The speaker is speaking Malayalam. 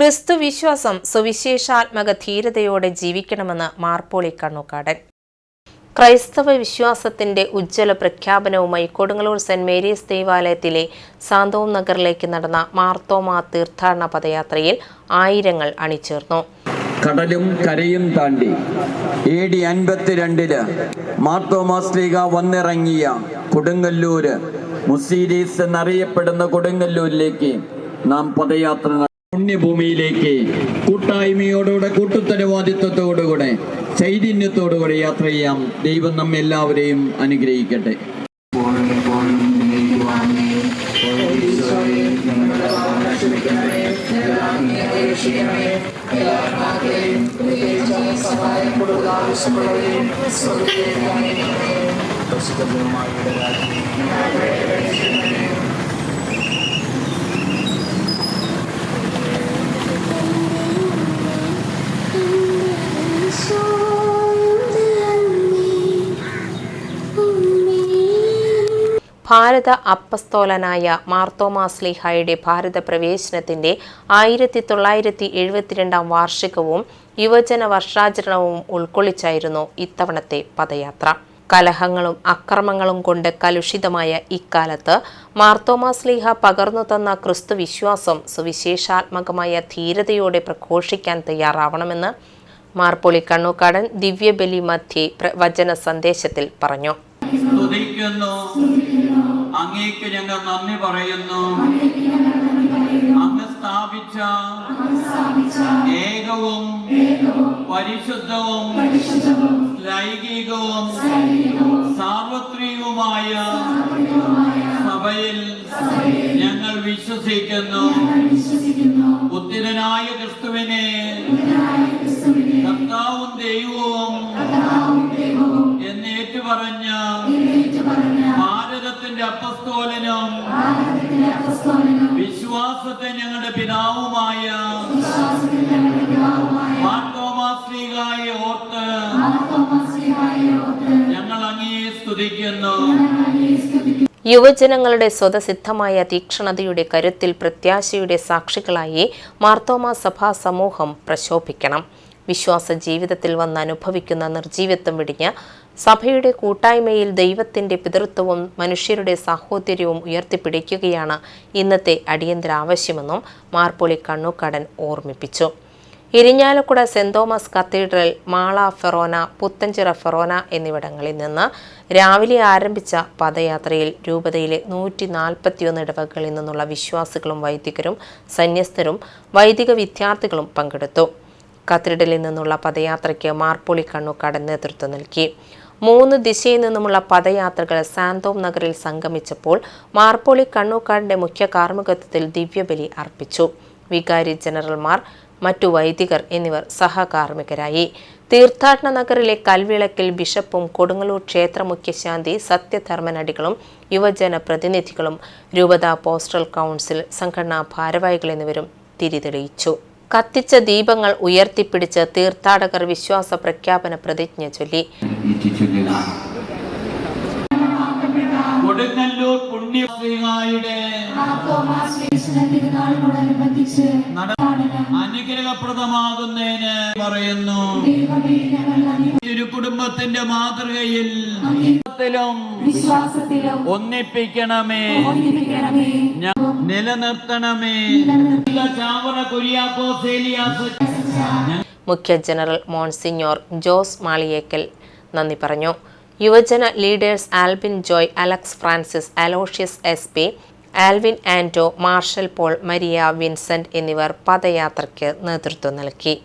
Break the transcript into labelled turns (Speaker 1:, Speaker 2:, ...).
Speaker 1: ക്രിസ്തു വിശ്വാസം സുവിശേഷാത്മക ധീരതയോടെ ജീവിക്കണമെന്ന് മാർപ്പോളി കണ്ണുക്കാടൻ. ക്രൈസ്തവ വിശ്വാസത്തിന്റെ ഉജ്ജ്വല പ്രഖ്യാപനവുമായി കൊടുങ്ങല്ലൂർ സെന്റ് മേരീസ് ദേവാലയത്തിലെ സാന്തോം നഗറിലേക്ക് നടന്ന മാർത്തോമ തീർത്ഥാടന പദയാത്രയിൽ ആയിരങ്ങൾ അണിചേർന്നു.
Speaker 2: കടലും കരയും താണ്ടി എ ഡി അൻപത്തിരണ്ടിൽ മാർത്തോമാസ്ലിക വന്നിറങ്ങിയ കൊടുങ്ങല്ലൂര് മുസീരീസ് എന്നറിയപ്പെടുന്ന കൊടുങ്ങല്ലൂരിലേക്ക് നാം പദയാത്ര പുണ്യഭൂമിയിലേക്ക് കൂട്ടായ്മയോടുകൂടെ കൂട്ടുത്തരവാദിത്വത്തോടുകൂടെ ചൈതന്യത്തോടുകൂടെ യാത്ര ചെയ്യാം. ദൈവം നമ്മെ എല്ലാവരെയും അനുഗ്രഹിക്കട്ടെ.
Speaker 1: ഭാരത അപ്പസ്തോലനായ മാർത്തോമാസ്ലിഹായുടെ ഭാരത പ്രവേശനത്തിന്റെ ആയിരത്തി തൊള്ളായിരത്തി എഴുപത്തിരണ്ടാം വാർഷികവും യുവജന വർഷാചരണവും ഉൾക്കൊള്ളിച്ചായിരുന്നു ഇത്തവണത്തെ പദയാത്ര. കലഹങ്ങളും അക്രമങ്ങളും കൊണ്ട് കലുഷിതമായ ഇക്കാലത്ത് മാർത്തോമാസ്ലിഹ പകർന്നു തന്ന ക്രിസ്തു വിശ്വാസം സുവിശേഷാത്മകമായ ധീരതയോടെ പ്രഘോഷിക്കാൻ തയ്യാറാവണമെന്ന് മാർപ്പൊളി കണ്ണൂക്കാടൻ ദിവ്യബലി മധ്യേ വചന സന്ദേശത്തിൽ പറഞ്ഞു.
Speaker 2: അങ്ങേക്ക് ഞങ്ങൾ നന്ദി പറയുന്നു. അങ്ങ് സ്ഥാപിച്ച ഏകവും പരിശുദ്ധവും ലൈംഗികവും സാർവത്രികവുമായ സഭയിൽ ഞങ്ങൾ വിശ്വസിക്കുന്നു. ഉത്തിരനായ ക്രിസ്തുവിനെ കർത്താവും ദൈവവും എന്നേറ്റു പറഞ്ഞ ഭാരതത്തിന്റെ അപ്പസ്തോലനും വിശ്വാസത്തെ ഞങ്ങളുടെ പിതാവുമായ മാർത്തോമാശ്രീകായെ ഓർത്ത് ഞങ്ങൾ അങ്ങയെ സ്തുതിക്കുന്നു.
Speaker 1: യുവജനങ്ങളുടെ സ്വതസിദ്ധമായ തീക്ഷണതയുടെ കരുത്തിൽ പ്രത്യാശയുടെ സാക്ഷികളായി മാർത്തോമ സഭാ സമൂഹം പ്രശോഭിക്കണം. വിശ്വാസ ജീവിതത്തിൽ വന്ന് അനുഭവിക്കുന്ന നിർജീവത്വം വെടിഞ്ഞ് സഭയുടെ കൂട്ടായ്മയിൽ ദൈവത്തിന്റെ പിതൃത്വവും മനുഷ്യരുടെ സാഹോദര്യവും ഉയർത്തിപ്പിടിക്കുകയാണ് ഇന്നത്തെ അടിയന്തര ആവശ്യമെന്നും മാർപ്പൊളി കണ്ണുക്കടൻ ഓർമ്മിപ്പിച്ചു. Irinjalakuda saint Thomas cathedral Mala forane Puthenchira forane എന്നിവിടങ്ങളിൽ നിന്ന് രാവിലെ ആരംഭിച്ച പദയാത്രയിൽ രൂപതയിലെ നൂറ്റി നാൽപ്പത്തിയൊന്ന് ഇടവകളിൽ നിന്നുള്ള വിശ്വാസികളും വൈദികരും സന്യസ്തരും വൈദിക വിദ്യാർത്ഥികളും പങ്കെടുത്തു. കത്തീഡ്രലിൽ നിന്നുള്ള പദയാത്രയ്ക്ക് മാർപ്പൊളി കണ്ണുക്കാടൻ നേതൃത്വം നൽകി. മൂന്ന് ദിശയിൽ നിന്നുമുള്ള പദയാത്രകൾ സാന്തോം നഗറിൽ സംഗമിച്ചപ്പോൾ മാർപ്പോളി കണ്ണൂക്കാടിന്റെ മുഖ്യ കാർമ്മികത്വത്തിൽ ദിവ്യബലി അർപ്പിച്ചു. വികാരി ജനറൽമാർ മറ്റു വൈദികർ എന്നിവർ സഹകാർമ്മികരായി. തീർത്ഥാടന നഗറിലെ കൽവിളക്കിൽ ബിഷപ്പും കൊടുങ്ങല്ലൂർ ക്ഷേത്ര മുഖ്യശാന്തി സത്യധർമ്മനടികളും യുവജന പ്രതിനിധികളും രൂപത പോസ്റ്റൽ കൗൺസിൽ സംഘടനാ ഭാരവാഹികൾ എന്നിവരും തിരിതെളിയിച്ചു. കത്തിച്ച ദീപങ്ങൾ ഉയർത്തിപ്പിടിച്ച് തീർത്ഥാടകർ വിശ്വാസ പ്രഖ്യാപന പ്രതിജ്ഞ ചൊല്ലി.
Speaker 2: കൊടുങ്ങല്ലൂർ അനുഗ്രഹപ്രദമാകുന്നതിന് പറയുന്നു. ഒരു കുടുംബത്തിന്റെ മാതൃകയിൽ ത്തിലും
Speaker 3: വിശ്വാസത്തിലും
Speaker 2: ഒന്നിപ്പിക്കണമേ. നിലനിർത്തണമേ. ചാവറ
Speaker 1: മുഖ്യ ജനറൽ മോൺസിഞ്ഞോർ ജോസ് മാളിയേക്കൽ നന്ദി പറഞ്ഞു. യുവജന leaders Albin Joy Alex Francis Aloysius S P Alvin Anto Marshal Paul Maria Vincent എന്നിവർ പദയാത്രയ്ക്ക് നേതൃത്വം നൽകി.